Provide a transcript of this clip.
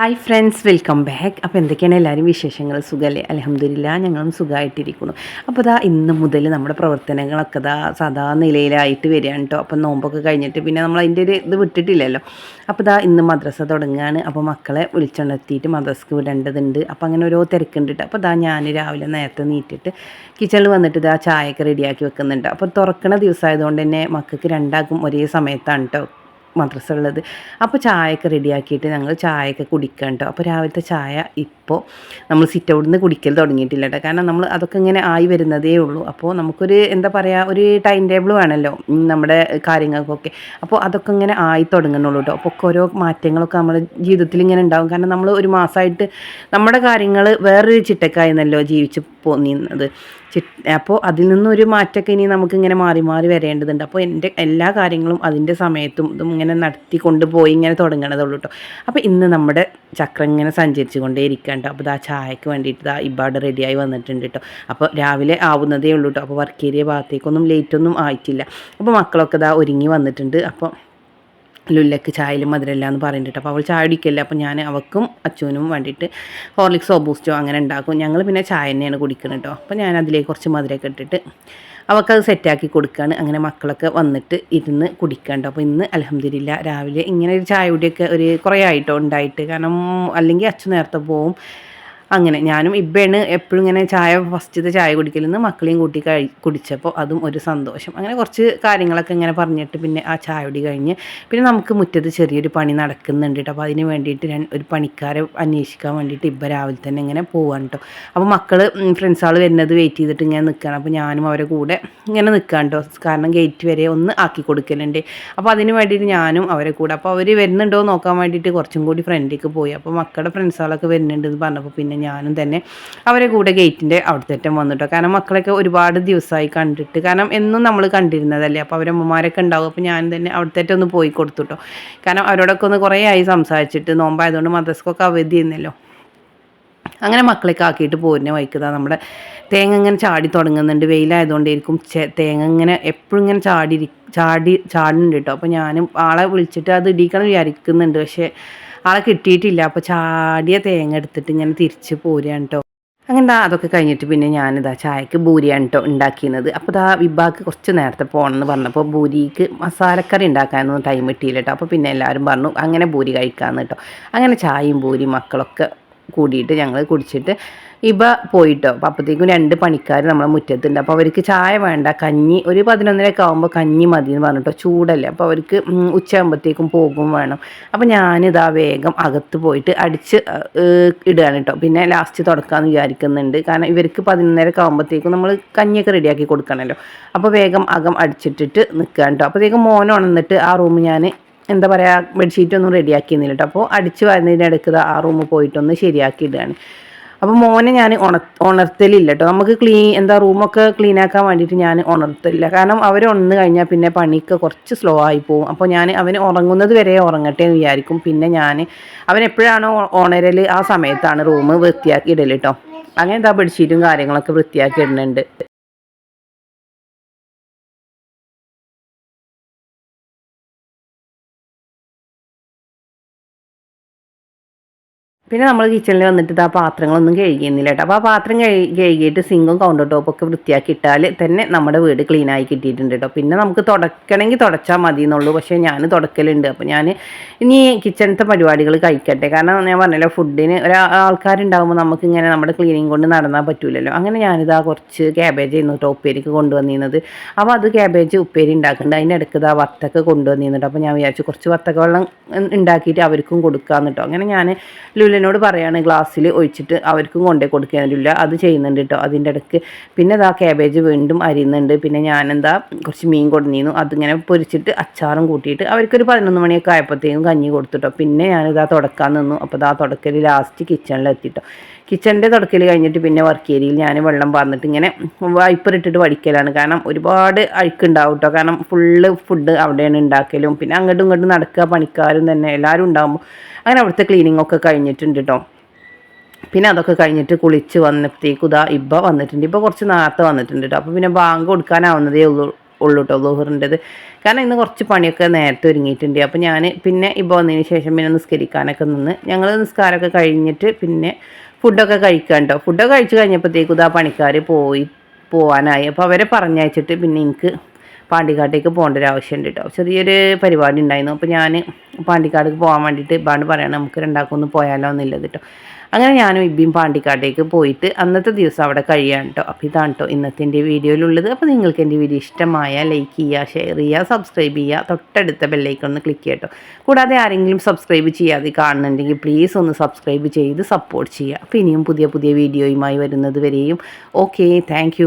Hi friends welcome back അപ്പോൾ എന്തൊക്കെയാണ് എല്ലാവരും വിശേഷങ്ങൾ? സുഖമല്ലേ അലഹമ്മദില്ല ഞങ്ങളും സുഖമായിട്ടിരിക്കുന്നു അപ്പോൾ ദാ ഇന്ന് മുതൽ നമ്മുടെ പ്രവർത്തനങ്ങളൊക്കെ ദാ സാധാ നിലയിലായിട്ട് വരികയാണ് കേട്ടോ അപ്പം നോമ്പൊക്കെ കഴിഞ്ഞിട്ട് പിന്നെ നമ്മൾ അതിന്റെ ഒരു ഇത് വിട്ടിട്ടില്ലല്ലോ. അപ്പോൾ ദാ ഇന്ന് മദ്രസ തുടങ്ങുകയാണ് അപ്പോൾ മക്കളെ വിളിച്ചുണർത്തിയിട്ട് മദ്രസക്ക് വിടേണ്ടതുണ്ട്. അപ്പോൾ അങ്ങനെ ഓരോ തിരക്കുണ്ട് ട്ടോ. അപ്പോൾ ദാ ഞാൻ രാവിലെ നേരത്തെ നീറ്റിട്ട് കിച്ചണിൽ വന്നിട്ട് ഇതാ ചായയൊക്കെ റെഡിയാക്കി വെക്കുന്നുണ്ട് അപ്പോൾ തുറക്കണ ദിവസമായതുകൊണ്ട് തന്നെ മക്കൾക്ക് രണ്ടാക്കും ഒരേ സമയത്താണ് കേട്ടോ മദ്രസ ഉള്ളത്. അപ്പോൾ ചായയൊക്കെ റെഡിയാക്കിയിട്ട് ഞങ്ങൾ ചായയൊക്കെ കുടിക്കാം കേട്ടോ അപ്പോൾ രാവിലത്തെ ചായ ഇപ്പോൾ നമ്മൾ സിറ്റ് ഔട്ടിൽ നിന്ന് കുടിക്കൽ തുടങ്ങിയിട്ടില്ല കേട്ടോ കാരണം നമ്മൾ അതൊക്കെ ഇങ്ങനെ ആയി വരുന്നതേ ഉള്ളൂ. അപ്പോൾ നമുക്കൊരു എന്താ പറയുക ഒരു ടൈം ടേബിൾ വേണമല്ലോ നമ്മുടെ കാര്യങ്ങൾക്കൊക്കെ. അപ്പോൾ അതൊക്കെ ഇങ്ങനെ ആയി തുടങ്ങുന്നുള്ളൂ കേട്ടോ അപ്പോൾ ഓരോ മാറ്റങ്ങളൊക്കെ നമ്മുടെ ജീവിതത്തിൽ ഇങ്ങനെ ഉണ്ടാകും കാരണം നമ്മൾ ഒരു മാസമായിട്ട് നമ്മുടെ കാര്യങ്ങൾ വേറൊരു ചിട്ടക്കായിരുന്നല്ലോ ജീവിച്ച് പോന്നിരുന്നത്. അപ്പോൾ അതിൽ നിന്നൊരു മാറ്റമൊക്കെ ഇനി നമുക്കിങ്ങനെ മാറി മാറി വരേണ്ടതുണ്ട്. അപ്പോൾ എന്റെ എല്ലാ കാര്യങ്ങളും അതിന്റെ സമയത്തും ഇതും ഇങ്ങനെ നടത്തി കൊണ്ടുപോയി ഇങ്ങനെ തുടങ്ങണതുള്ളൂ കേട്ടോ അപ്പോൾ ഇന്ന് നമ്മുടെ ചക്രം ഇങ്ങനെ സഞ്ചരിച്ചു കൊണ്ടേ ഇരിക്കണ്ട അപ്പോൾ ഇതാ ചായക്ക് വേണ്ടിയിട്ട് ഇതാ ഇബാട് റെഡിയായി വന്നിട്ടുണ്ട് കേട്ടോ അപ്പോൾ രാവിലെ ആവുന്നതേ ഉള്ളൂ കേട്ടോ അപ്പോൾ വർക്ക് ഏരിയ ഭാഗത്തേക്കൊന്നും ലേറ്റൊന്നും ആയിട്ടില്ല. അപ്പോൾ മക്കളൊക്കെ ഇതാ ഒരുങ്ങി വന്നിട്ടുണ്ട്. അപ്പോൾ ലുല്ലക്ക് ചായയിൽ മധുരമില്ല എന്ന് പറഞ്ഞിട്ട് അപ്പോൾ അവൾ ചായ കുടിക്കില്ല. അപ്പോൾ ഞാൻ അവൾക്കും അച്ഛനും വേണ്ടിയിട്ട് ഹോർലിക്സോ ബൂസ്റ്റോ അങ്ങനെ ഉണ്ടാക്കും. ഞങ്ങൾ പിന്നെ ചായ തന്നെയാണ് കുടിക്കുന്നത് കേട്ടോ. അപ്പോൾ ഞാൻ അതിലേക്ക് കുറച്ച് മധുരമൊക്കെ ഇട്ടിട്ട് അവൾക്കത് സെറ്റാക്കി കൊടുക്കുകയാണ്. അങ്ങനെ മക്കളൊക്കെ വന്നിട്ട് ഇരുന്ന് കുടിക്കണ്ടോ അപ്പോൾ ഇന്ന് അലഹമ്മദില്ല രാവിലെ ഇങ്ങനെ ഒരു ചായ കുടിയൊക്കെ ഒരു കുറേ ആയിട്ടോ ഉണ്ടായിട്ട്. കാരണം അല്ലെങ്കിൽ അച്ഛൻ നേരത്തെ പോവും. അങ്ങനെ ഞാനും ഇബ്ബയാണ് എപ്പോഴും ഇങ്ങനെ ചായ ഫസ്റ്റത്തെ ചായ കുടിക്കലെന്ന് മക്കളെയും കൂട്ടി കഴി കുടിച്ചപ്പോൾ അതും ഒരു സന്തോഷം. അങ്ങനെ കുറച്ച് കാര്യങ്ങളൊക്കെ ഇങ്ങനെ പറഞ്ഞിട്ട് പിന്നെ ആ ചായ കുടി കഴിഞ്ഞ് പിന്നെ നമുക്ക് മുറ്റത്ത് ചെറിയൊരു പണി നടക്കുന്നുണ്ട് കേട്ടോ അപ്പോൾ അതിന് വേണ്ടിയിട്ട് ഞാൻ ഒരു പണിക്കാരെ അന്വേഷിക്കാൻ വേണ്ടിയിട്ട് ഇബ്ബ രാവിലെ തന്നെ ഇങ്ങനെ പോവാണ് കേട്ടോ അപ്പോൾ മക്കൾ ഫ്രണ്ട്സ് ആൾ വരുന്നത് വെയിറ്റ് ചെയ്തിട്ട് ഇങ്ങനെ നിൽക്കുകയാണ് അപ്പോൾ ഞാനും അവരെ കൂടെ ഇങ്ങനെ നിൽക്കുകയാണ് കേട്ടോ കാരണം ഗേറ്റ് വരെ ഒന്ന് ആക്കി കൊടുക്കലുണ്ട്. അപ്പോൾ അതിന് വേണ്ടിയിട്ട് ഞാനും അവരെ കൂടെ. അപ്പോൾ അവർ വരുന്നുണ്ടോ നോക്കാൻ വേണ്ടിയിട്ട് കുറച്ചും കൂടി ഫ്രണ്ടിലേക്ക് പോയി. അപ്പോൾ മക്കളുടെ ഫ്രണ്ട്സുകളൊക്കെ വരുന്നുണ്ടെന്ന് പറഞ്ഞപ്പോൾ പിന്നെ ഞാനും തന്നെ അവരെ കൂടെ ഗേറ്റിന്റെ അവിടുത്തേറ്റം വന്നിട്ടോ. കാരണം മക്കളൊക്കെ ഒരുപാട് ദിവസമായി കണ്ടിട്ട്. കാരണം എന്നും നമ്മൾ കണ്ടിരുന്നതല്ലേ? അപ്പോൾ അവരമ്മമാരൊക്കെ ഉണ്ടാവും. അപ്പോൾ ഞാൻ തന്നെ അവിടുത്തേറ്റം ഒന്ന് പോയി കൊടുത്തുട്ടോ. കാരണം അവരോടൊക്കെ ഒന്ന് കുറേ ആയി സംസാരിച്ചിട്ട് നോമ്പായതുകൊണ്ട് മദ്രസക്കൊക്കെ അവധി ചെയ്യുന്നല്ലോ അങ്ങനെ മക്കളൊക്കെ ആക്കിയിട്ട് പോരുന്നേ വൈക്കുക നമ്മുടെ തേങ്ങ ഇങ്ങനെ ചാടി തുടങ്ങുന്നുണ്ട്. വെയിലായതുകൊണ്ടിരിക്കും ചെ തേങ്ങ ഇങ്ങനെ എപ്പോഴും ഇങ്ങനെ ചാടി ചാടി ചാടുന്നുണ്ട് കേട്ടോ. അപ്പോൾ ഞാനും ആളെ വിളിച്ചിട്ട് അത് ഇടിക്കണം വിചാരിക്കുന്നുണ്ട്. പക്ഷേ ആളെ കിട്ടിയിട്ടില്ല. അപ്പോൾ ചാടിയ തേങ്ങ എടുത്തിട്ട് ഇങ്ങനെ തിരിച്ച് പോരുകയാണ് കേട്ടോ അങ്ങനെ അതൊക്കെ കഴിഞ്ഞിട്ട് പിന്നെ ഞാനിതാ ചായക്ക് ബൂരിയാണ് കേട്ടോ ഉണ്ടാക്കിയത് അപ്പോൾ ദാ വിഭാക്ക് കുറച്ച് നേരത്തെ പോകണമെന്ന് പറഞ്ഞപ്പോൾ ബൂരിക്ക് മസാലക്കറി ഉണ്ടാക്കാനൊന്നും ടൈം കിട്ടിയില്ല കേട്ടോ അപ്പോൾ പിന്നെ എല്ലാവരും പറഞ്ഞു അങ്ങനെ ബൂരി കഴിക്കാമെന്ന് കേട്ടോ അങ്ങനെ ചായയും ബൂരി മക്കളൊക്കെ കൂടിയിട്ട് ഞങ്ങൾ കുടിച്ചിട്ട് ഇവ പോയിട്ടോ. അപ്പോൾ അപ്പോഴത്തേക്കും രണ്ട് പണിക്കാർ നമ്മളെ മുറ്റത്തുണ്ട്. അപ്പോൾ അവർക്ക് ചായ വേണ്ട. കഞ്ഞി ഒരു പതിനൊന്നരയൊക്കെ ആകുമ്പോൾ കഞ്ഞി മതി എന്ന് പറഞ്ഞിട്ടോ. ചൂടല്ലേ. അപ്പോൾ അവർക്ക് ഉച്ച ഉച്ചയാകുമ്പോഴത്തേക്കും പോകും വേണം. അപ്പോൾ ഞാനിതാ വേഗം അകത്ത് പോയിട്ട് അടിച്ച് ഇടുകയാണ് കേട്ടോ പിന്നെ ലാസ്റ്റ് തുടക്കാമെന്ന് വിചാരിക്കുന്നുണ്ട്. കാരണം ഇവർക്ക് പതിനൊന്നരയൊക്കെ ആകുമ്പോഴത്തേക്കും നമ്മൾ കഞ്ഞിയൊക്കെ റെഡിയാക്കി കൊടുക്കണമല്ലോ അപ്പോൾ വേഗം അകം അടിച്ചിട്ടിട്ട് നിൽക്കുകയാണ് കേട്ടോ അപ്പോഴത്തേക്കും മോനുണന്നിട്ട് ആ റൂം ഞാൻ എന്താ പറയുക ബെഡ്ഷീറ്റ് ഒന്നും റെഡിയാക്കിയിരുന്നില്ല കേട്ടോ അപ്പോൾ അടിച്ച് വരുന്നതിന്റെ ഇടയ്ക്ക് ആ റൂം പോയിട്ടൊന്ന് ശരിയാക്കി ഇടുകയാണ്. അപ്പോൾ മോനെ ഞാൻ ഉണ ഉണർത്തലില്ല കേട്ടോ നമുക്ക് ക്ലീൻ എന്താ റൂമൊക്കെ ക്ലീൻ ആക്കാൻ വേണ്ടിയിട്ട് ഞാൻ ഉണർത്തലില്ല. കാരണം അവർ ഉണർന്നു കഴിഞ്ഞാൽ പിന്നെ പണിക്ക് കുറച്ച് സ്ലോ ആയി പോകും അപ്പോൾ ഞാൻ അവന് ഉറങ്ങുന്നത് വരെ ഉറങ്ങട്ടെ എന്ന് വിചാരിക്കും. പിന്നെ ഞാൻ അവൻ എപ്പോഴാണോ ഉണരൽ ആ സമയത്താണ് റൂം വൃത്തിയാക്കി ഇടൽ കേട്ടോ അങ്ങനെ എന്താ ബെഡ്ഷീറ്റും കാര്യങ്ങളൊക്കെ വൃത്തിയാക്കി ഇടുന്നുണ്ട്. പിന്നെ നമ്മൾ കിച്ചണിൽ വന്നിട്ട് ആ പാത്രങ്ങളൊന്നും കഴുകിയിരുന്നില്ല കേട്ടോ അപ്പോൾ ആ പാത്രം കഴുകി കഴുകിയിട്ട് സിങ്കും കൗണ്ടർ ടോപ്പൊക്കെ വൃത്തിയാക്കി ഇട്ടാൽ തന്നെ നമ്മുടെ വീട് ക്ലീൻ ആയി കിട്ടിയിട്ടുണ്ട് കേട്ടോ പിന്നെ നമുക്ക് തുടക്കണമെങ്കിൽ തുടച്ചാൽ മതി എന്നുള്ളൂ പക്ഷേ ഞാൻ തുടക്കലുണ്ട്. അപ്പോൾ ഞാൻ ഇനി കിച്ചണത്തെ പരിപാടികൾ കഴിക്കട്ടെ. കാരണം ഞാൻ പറഞ്ഞല്ലോ ഫുഡിന് ഒരു ആൾക്കാരുണ്ടാകുമ്പോൾ നമുക്ക് ഇങ്ങനെ നമ്മുടെ ക്ലീനിങ് കൊണ്ട് നടന്നാൽ പറ്റൂലല്ലോ. അങ്ങനെ ഞാനിതാ കുറച്ച് ക്യാബേജ് ആയിരുന്നു കേട്ടോ ഉപ്പേരിക്ക് കൊണ്ടുവന്നിരുന്നത്. അപ്പോൾ അത് ക്യാബേജ് ഉപ്പേരി ഉണ്ടാക്കുന്നുണ്ട് അതിന്റെ ഇടയ്ക്ക് ഇതാ വത്തക്ക കൊണ്ടുവന്നിരുന്നുണ്ട് അപ്പോൾ ഞാൻ വിചാരിച്ചു കുറച്ച് വത്തക്ക വെള്ളം ഉണ്ടാക്കിയിട്ട് അവർക്കും കൊടുക്കാമെന്ന് അങ്ങനെ ഞാൻ ലുലിനോട് പറയാണ് ഗ്ലാസ്സിൽ ഒഴിച്ചിട്ട് അവർക്കും കൊണ്ടേ കൊടുക്കാനില്ല അത് ചെയ്യുന്നുണ്ട് കേട്ടോ അതിന്റെ ഇടയ്ക്ക്. പിന്നെ അതാ ക്യാബേജ് വീണ്ടും അരിയുന്നുണ്ട് പിന്നെ ഞാനെന്താ കുറച്ച് മീൻ കൊടുന്നിരുന്നു അതിങ്ങനെ പൊരിച്ചിട്ട് അച്ചാറും കൂട്ടിയിട്ട് അവർക്കൊരു പതിനൊന്ന് മണിയൊക്കെ ആയപ്പോഴത്തേക്കും കഞ്ഞി കൊടുത്തിട്ടോ പിന്നെ ഞാനിതാ തുടക്കാൻ നിന്നു അപ്പോൾ ഇതാ തുടക്കൽ ലാസ്റ്റ് കിച്ചണിലെത്തിട്ടോ കിച്ചണിന്റെ തുടക്കൽ കഴിഞ്ഞിട്ട് പിന്നെ വർക്ക് ഏരിയയിൽ ഞാൻ വെള്ളം പാർന്നിട്ട് ഇങ്ങനെ വൈപ്പർ ഇട്ടിട്ട് വടിക്കലാണ് കാരണം ഒരുപാട് അഴുക്കുണ്ടാവും കേട്ടോ കാരണം ഫുള്ള് ഫുഡ് അവിടെയാണ് ഉണ്ടാക്കലും. പിന്നെ അങ്ങോട്ടും ഇങ്ങോട്ടും നടക്കുക പണിക്കാരും തന്നെ എല്ലാവരും ഉണ്ടാകുമ്പോൾ അങ്ങനെ അവിടുത്തെ ക്ലീനിങ് ഒക്കെ കഴിഞ്ഞിട്ടുണ്ട് കേട്ടോ പിന്നെ അതൊക്കെ കഴിഞ്ഞിട്ട് കുളിച്ച് വന്നപ്പോഴത്തേക്ക് ഇതാ ഇബ്ബ വന്നിട്ടുണ്ട്. ഇബ്ബ കുറച്ച് നേരത്തെ വന്നിട്ടുണ്ട് കേട്ടോ അപ്പോൾ പിന്നെ ബാങ്ക് കൊടുക്കാനാവുന്നതേ ഉള്ളൂ ഉള്ളൂ കേട്ടോ ലോഹറിന്റെത് കാരണം ഇന്ന് കുറച്ച് പണിയൊക്കെ നേരത്തെ ഒരുങ്ങിയിട്ടുണ്ട്. അപ്പോൾ ഞാൻ പിന്നെ ഇപ്പോൾ വന്നതിന് ശേഷം പിന്നെ നിസ്കരിക്കാനൊക്കെ നിന്ന് ഞങ്ങൾ നിസ്കാരമൊക്കെ കഴിഞ്ഞിട്ട് പിന്നെ ഫുഡൊക്കെ കഴിക്കാണ്ടോ? ഫുഡൊക്കെ കഴിച്ചു കഴിഞ്ഞപ്പോഴത്തേക്കും ഇതാ പണിക്കാർ പോയി പോവാനായി. അപ്പോൾ അവരെ പറഞ്ഞയച്ചിട്ട് പിന്നെ എനിക്ക് പാണ്ടിക്കാട്ടേക്ക് പോകേണ്ട ഒരു ആവശ്യമുണ്ട് കേട്ടോ. ചെറിയൊരു പരിപാടി ഉണ്ടായിരുന്നു. അപ്പോൾ ഞാൻ പാണ്ടിക്കാടേക്ക് പോകാൻ വേണ്ടിയിട്ട് ഇപ്പാണ്ട് പറയണം നമുക്ക് രണ്ടാൾക്കൊന്നും പോയാലോ എന്നുള്ളത് കേട്ടോ. അങ്ങനെ ഞാനും ഇബിയും പാണ്ടിക്കാട്ടേക്ക് പോയിട്ട് അന്നത്തെ ദിവസം അവിടെ കഴിയാണ് കേട്ടോ അപ്പോൾ ഇതാണ് കേട്ടോ ഇന്നത്തെ എന്റെ വീഡിയോയിലുള്ളത്. അപ്പോൾ നിങ്ങൾക്ക് എന്റെ വീഡിയോ ഇഷ്ടമായ ലൈക്ക് ചെയ്യുക ഷെയർ ചെയ്യുക സബ്സ്ക്രൈബ് ചെയ്യുക തൊട്ടടുത്ത ബെല്ലൈക്കൺ ഒന്ന് ക്ലിക്ക് ചെയ്യട്ടോ കൂടാതെ ആരെങ്കിലും സബ്സ്ക്രൈബ് ചെയ്യാതെ കാണുന്നുണ്ടെങ്കിൽ പ്ലീസ് ഒന്ന് സബ്സ്ക്രൈബ് ചെയ്ത് സപ്പോർട്ട് ചെയ്യുക. അപ്പോൾ ഇനിയും പുതിയ പുതിയ വീഡിയോയുമായി വരുന്നത് വരെയും. Okay thank